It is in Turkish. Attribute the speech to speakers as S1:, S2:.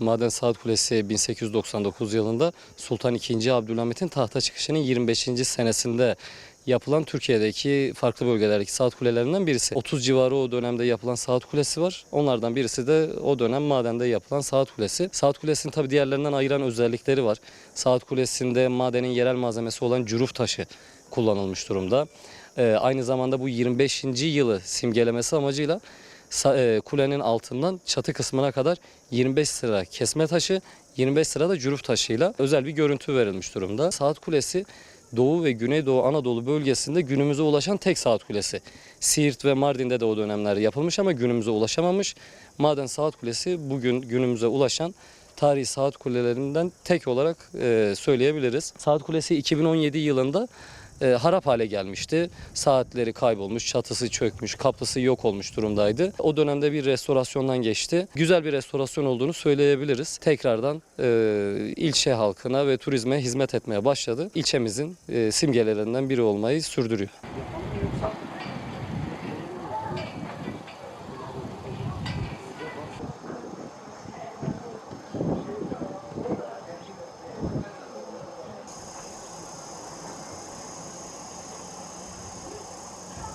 S1: Maden Saat Kulesi 1899 yılında Sultan II. Abdülhamit'in tahta çıkışının 25. senesinde yapılan Türkiye'deki farklı bölgelerdeki saat kulelerinden birisi. 30 civarı o dönemde yapılan saat kulesi var. Onlardan birisi de o dönem madende yapılan saat kulesi. Saat kulesinin tabi diğerlerinden ayıran özellikleri var. Saat kulesinde madenin yerel malzemesi olan cüruf taşı kullanılmış durumda. Ee, aynı zamanda bu 25. yılı simgelemesi amacıyla kulenin altından çatı kısmına kadar 25 sıra kesme taşı, 25 sıra da cüruf taşıyla özel bir görüntü verilmiş durumda. Saat kulesi Doğu ve Güneydoğu Anadolu bölgesinde günümüze ulaşan tek saat kulesi. Siirt ve Mardin'de de o dönemler yapılmış ama günümüze ulaşamamış. Maden Saat Kulesi bugün günümüze ulaşan tarihi saat kulelerinden tek olarak e, söyleyebiliriz. Saat Kulesi 2017 yılında e, harap hale gelmişti. Saatleri kaybolmuş, çatısı çökmüş, kapısı yok olmuş durumdaydı. O dönemde bir restorasyondan geçti. Güzel bir restorasyon olduğunu söyleyebiliriz. Tekrardan e, ilçe halkına ve turizme hizmet etmeye başladı. İlçemizin e, simgelerinden biri olmayı sürdürüyor.